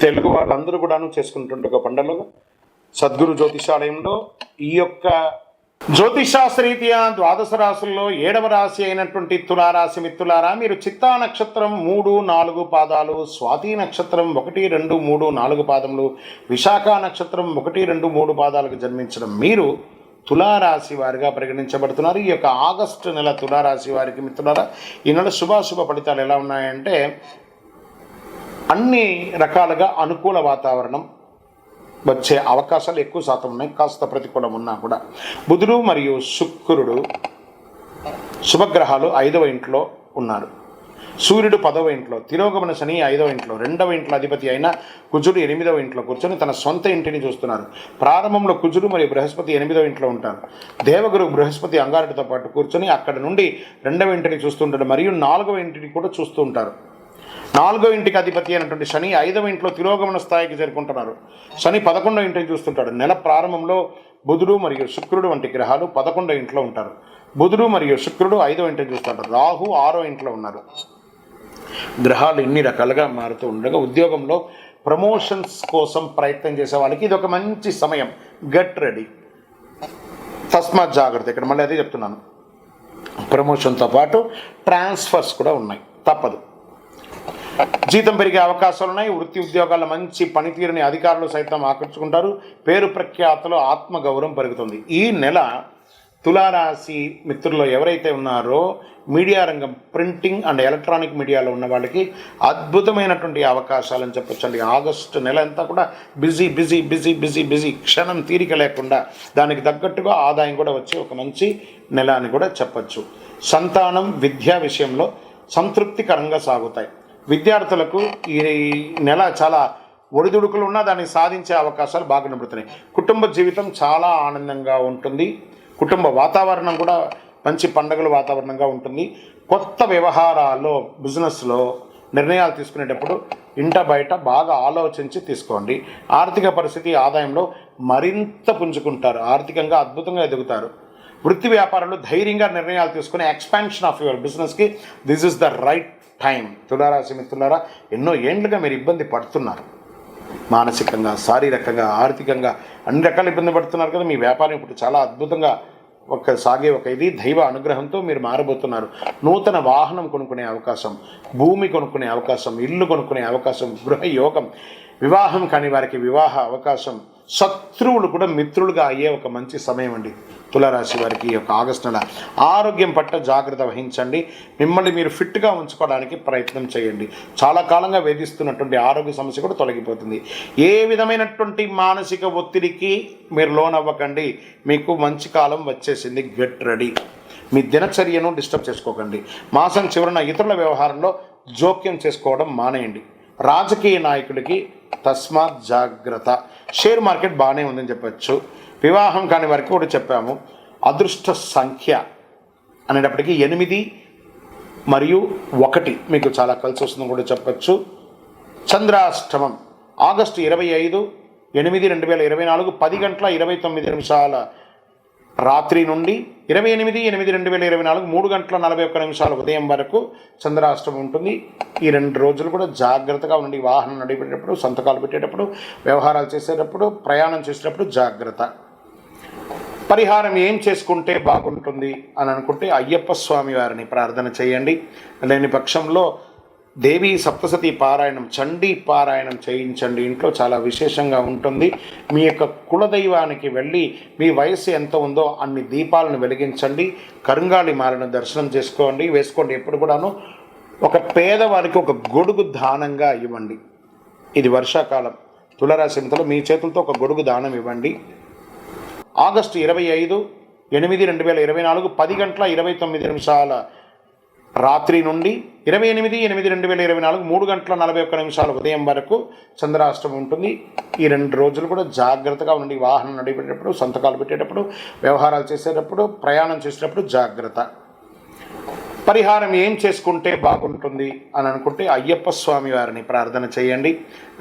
తెలుగు వాళ్ళందరూ కూడాను చేసుకుంటుంటే ఒక పండుగ సద్గురు జ్యోతిషాలయంలో ఈ యొక్క జ్యోతిషాస్త్రీత్యా ద్వాదశ రాశుల్లో ఏడవ రాశి అయినటువంటి తులారాశి మిత్రులారా మీరు చిత్తా నక్షత్రం మూడు నాలుగు పాదాలు స్వాతి నక్షత్రం ఒకటి రెండు మూడు నాలుగు పాదములు విశాఖ నక్షత్రం ఒకటి రెండు మూడు పాదాలకు జన్మించడం మీరు తులారాశి వారిగా పరిగణించబడుతున్నారు. ఈ యొక్క ఆగస్టు నెల తులారాశి వారికి మిత్రులారా ఈ నెల శుభాశుభ ఫలితాలు ఎలా ఉన్నాయంటే అన్ని రకాలుగా అనుకూల వాతావరణం వచ్చే అవకాశాలు ఎక్కువ శాతం ఉన్నాయి. కాస్త ప్రతికూలం ఉన్నా కూడా. బుధుడు మరియు శుక్రుడు శుభగ్రహాలు ఐదవ ఇంట్లో ఉన్నారు. సూర్యుడు పదవ ఇంట్లో తిరోగమన శని ఐదవ ఇంట్లో రెండవ ఇంట్లో అధిపతి అయిన కుజుడు ఎనిమిదవ ఇంట్లో కూర్చొని తన సొంత ఇంటిని చూస్తున్నారు. ప్రారంభంలో కుజుడు మరియు బృహస్పతి ఎనిమిదవ ఇంట్లో ఉంటారు. దేవగురు బృహస్పతి అంగారుడితో పాటు కూర్చొని అక్కడ నుండి రెండవ ఇంటిని చూస్తుంటాడు. మరియు నాలుగవ ఇంటిని కూడా చూస్తూ ఉంటారు. నాలుగో ఇంటికి అధిపతి అయినటువంటి శని ఐదవ ఇంట్లో తిరోగమన స్థాయికి చేరుకుంటున్నారు. శని పదకొండో ఇంటిని చూస్తుంటాడు. నెల ప్రారంభంలో బుధుడు మరియు శుక్రుడు వంటి గ్రహాలు పదకొండో ఇంట్లో ఉంటారు. బుధుడు మరియు శుక్రుడు ఐదో ఇంటిని చూస్తుంటారు. రాహు ఆరో ఇంట్లో ఉన్నారు. గ్రహాలు ఇన్ని రకాలుగా మారుతూ ఉండగా ఉద్యోగంలో ప్రమోషన్స్ కోసం ప్రయత్నం చేసే వాళ్ళకి ఇది ఒక మంచి సమయం. Get ready. తస్మాత్ జాగ్రత్త. ఇక్కడ మళ్ళీ అదే చెప్తున్నాను. ప్రమోషన్తో పాటు ట్రాన్స్ఫర్స్ కూడా ఉన్నాయి. తప్పదు. జీతం పెరిగే అవకాశాలు ఉన్నాయి. వృత్తి ఉద్యోగాల మంచి పనితీరుని అధికారులు సైతం ఆకర్షుకుంటారు పేరు ప్రఖ్యాతలు ఆత్మగౌరవం పెరుగుతుంది. ఈ నెల తులారాశి మిత్రుల్లో ఎవరైతే ఉన్నారో మీడియా రంగం ప్రింటింగ్ అండ్ ఎలక్ట్రానిక్ మీడియాలో ఉన్న వాళ్ళకి అద్భుతమైనటువంటి అవకాశాలని చెప్పొచ్చండి. ఆగస్టు నెల అంతా కూడా busy busy busy busy busy క్షణం తీరిక లేకుండా దానికి తగ్గట్టుగా ఆదాయం కూడా వచ్చి ఒక మంచి నెల అని కూడా చెప్పచ్చు. సంతానం విద్యా విషయంలో సంతృప్తికరంగా సాగుతాయి. విద్యార్థులకు ఈ నెల చాలా ఒడిదుడుకులు ఉన్నా దాన్ని సాధించే అవకాశాలు బాగా నిబడుతున్నాయి కుటుంబ జీవితం చాలా ఆనందంగా ఉంటుంది. కుటుంబ వాతావరణం కూడా మంచి పండుగల వాతావరణంగా ఉంటుంది. కొత్త వ్యవహారాల్లో బిజినెస్లో నిర్ణయాలు తీసుకునేటప్పుడు ఇంట బయట బాగా ఆలోచించి తీసుకోండి. ఆర్థిక పరిస్థితి ఆదాయంలో మరింత పుంజుకుంటారు. ఆర్థికంగా అద్భుతంగా ఎదుగుతారు. వృత్తి వ్యాపారంలో ధైర్యంగా నిర్ణయాలు తీసుకుని ఎక్స్పాన్షన్ ఆఫ్ యువర్ బిజినెస్కి this is the right time. తులారాశి మిత్రులారా ఎన్నో ఏండ్లుగా మీరు ఇబ్బంది పడుతున్నారు. మానసికంగా శారీరకంగా ఆర్థికంగా అన్ని రకాల ఇబ్బంది పడుతున్నారు కదా మీ వ్యాపారం ఇప్పుడు చాలా అద్భుతంగా ఒక సాగే ఒక ఇది దైవ అనుగ్రహంతో మీరు మారబోతున్నారు. నూతన వాహనం కొనుక్కునే అవకాశం భూమి కొనుక్కునే అవకాశం ఇల్లు కొనుక్కునే అవకాశం గృహ యోగం వివాహం కాని వారికి వివాహ అవకాశం శత్రువులు కూడా మిత్రులుగా అయ్యే ఒక మంచి సమయం అండి. తులరాశి వారికి ఈ యొక్క ఆగస్టు నెల. ఆరోగ్యం పట్ల జాగ్రత్త వహించండి. మిమ్మల్ని మీరు ఫిట్గా ఉంచుకోవడానికి ప్రయత్నం చేయండి. చాలా కాలంగా వేధిస్తున్నటువంటి ఆరోగ్య సమస్య కూడా తొలగిపోతుంది. ఏ విధమైనటువంటి మానసిక ఒత్తిడికి మీరు లోన్ అవ్వకండి మీకు మంచి కాలం వచ్చేసింది. Get ready. మీ దినచర్యను డిస్టర్బ్ చేసుకోకండి. మాసం చివరన ఇతరుల వ్యవహారంలో జోక్యం చేసుకోవడం మానేయండి. రాజకీయ నాయకుడికి తస్మాత్ జాగ్రత్త. షేర్ మార్కెట్ బాగానే ఉందని చెప్పచ్చు. వివాహం కాని వారికి కూడా చెప్పాము. అదృష్ట సంఖ్య అనేటప్పటికీ ఎనిమిది మరియు ఒకటి మీకు చాలా కలిసి వస్తుందని కూడా చెప్పచ్చు. చంద్రాష్టమం. ఆగస్టు ఇరవై ఐదు ఎనిమిది రెండు వేల ఇరవై నాలుగు పది గంటల ఇరవై తొమ్మిది నిమిషాల రాత్రి నుండి ఇరవై ఎనిమిది ఎనిమిది రెండు వేల ఇరవై నాలుగు మూడు గంటల నలభై ఒక్క నిమిషాలు ఉదయం వరకు చంద్రాష్టమం ఉంటుంది. ఈ రెండు రోజులు కూడా జాగ్రత్తగా ఉండండి. వాహనం నడిపేటప్పుడు సంతకాలు పెట్టేటప్పుడు వ్యవహారాలు చేసేటప్పుడు ప్రయాణం చేసేటప్పుడు జాగ్రత్త. పరిహారం ఏం చేసుకుంటే బాగుంటుంది అని అనుకుంటే అయ్యప్ప స్వామి వారిని ప్రార్థన చేయండి. లేని పక్షంలో దేవి సప్తసతి పారాయణం చండీ పారాయణం చేయించండి. ఇంట్లో చాలా విశేషంగా ఉంటుంది. మీ యొక్క కులదైవానికి వెళ్ళి మీ వయస్సు ఎంత ఉందో అన్ని దీపాలను వెలిగించండి. కరుంగాళి మాలను దర్శనం చేసుకోండి. వేసుకోండి ఎప్పుడు కూడాను. ఒక పేదవారికి ఒక గొడుగు దానంగా ఇవ్వండి. ఇది వర్షాకాలం. తులరాశింతలో మీ చేతులతో ఒక గొడుగు దానం ఇవ్వండి. ఆగస్టు ఇరవై ఐదు ఎనిమిది రెండు వేల ఇరవై నాలుగు పది గంటల ఇరవై తొమ్మిది నిమిషాల రాత్రి నుండి ఇరవై ఎనిమిది ఎనిమిది రెండు వేల ఇరవై నాలుగు మూడు గంటల నలభై ఒక్క నిమిషాల ఉదయం వరకు చంద్రాష్టమం ఉంటుంది. ఈ రెండు రోజులు కూడా జాగ్రత్తగా ఉండి వాహనం నడిపేటప్పుడు సంతకాలు పెట్టేటప్పుడు వ్యవహారాలు చేసేటప్పుడు ప్రయాణం చేసేటప్పుడు జాగ్రత్త. పరిహారం ఏం చేసుకుంటే బాగుంటుంది అని అనుకుంటే అయ్యప్ప స్వామి వారిని ప్రార్థన చేయండి.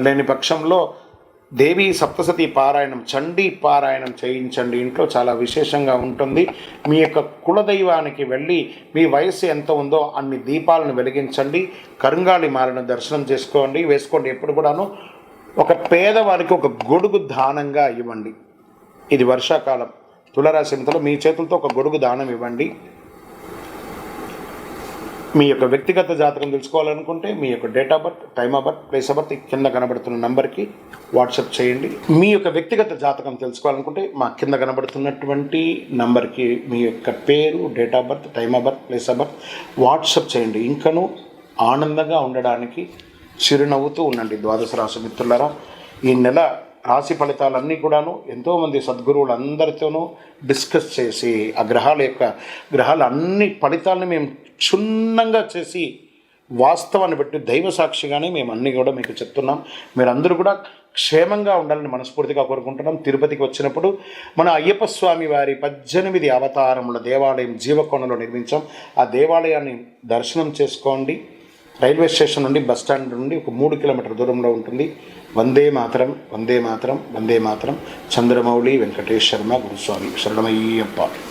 లేని పక్షంలో దేవి సప్తసతి పారాయణం చండీ పారాయణం చేయించండి. ఇంట్లో చాలా విశేషంగా ఉంటుంది. మీ యొక్క కులదైవానికి వెళ్ళి మీ వయస్సు ఎంత ఉందో అన్ని దీపాలను వెలిగించండి. కరుంగాళి మాలను దర్శనం చేసుకోండి. వేసుకోండి ఎప్పుడు కూడాను. ఒక పేదవారికి ఒక గొడుగు దానంగా ఇవ్వండి. ఇది వర్షాకాలం. తులరాశి మీ చేతులతో ఒక గొడుగు దానం ఇవ్వండి. మీ యొక్క వ్యక్తిగత జాతకం తెలుసుకోవాలనుకుంటే మీ యొక్క date of birth time of birth place of birth కింద కనబడుతున్న నంబర్కి వాట్సాప్ చేయండి. మీ యొక్క వ్యక్తిగత జాతకం తెలుసుకోవాలనుకుంటే మా కింద కనబడుతున్నటువంటి నంబర్కి మీ యొక్క పేరు date of birth time of birth place of birth WhatsApp చేయండి. ఇంకను ఆనందంగా ఉండడానికి చిరునవ్వుతూ ఉండండి. ద్వాదశ రాశి మిత్రులరా ఈ నెల రాశి ఫలితాలన్నీ కూడాను ఎంతోమంది సద్గురువులు అందరితోనూ డిస్కస్ చేసి ఆ గ్రహాల యొక్క గ్రహాల అన్ని ఫలితాలను మేము క్షుణ్ణంగా చేసి వాస్తవాన్ని బట్టి దైవ సాక్షిగానే మేము అన్నీ కూడా మీకు చెప్తున్నాం. మీరందరూ కూడా క్షేమంగా ఉండాలని మనస్ఫూర్తిగా కోరుకుంటున్నాం. తిరుపతికి వచ్చినప్పుడు మన అయ్యప్ప స్వామి వారి పద్దెనిమిది అవతారముల దేవాలయం జీవకోణలో నిర్మించాం. ఆ దేవాలయాన్ని దర్శనం చేసుకోండి. రైల్వే స్టేషన్ నుండి బస్ స్టాండ్ నుండి ఒక మూడు కిలోమీటర్ దూరంలో ఉంటుంది. వందే మాతరం వందే మాతరం వందే మాతరం. చంద్రమౌళి వెంకటేష్ శర్మ గురుస్వామి. శరణమయ్యప్ప.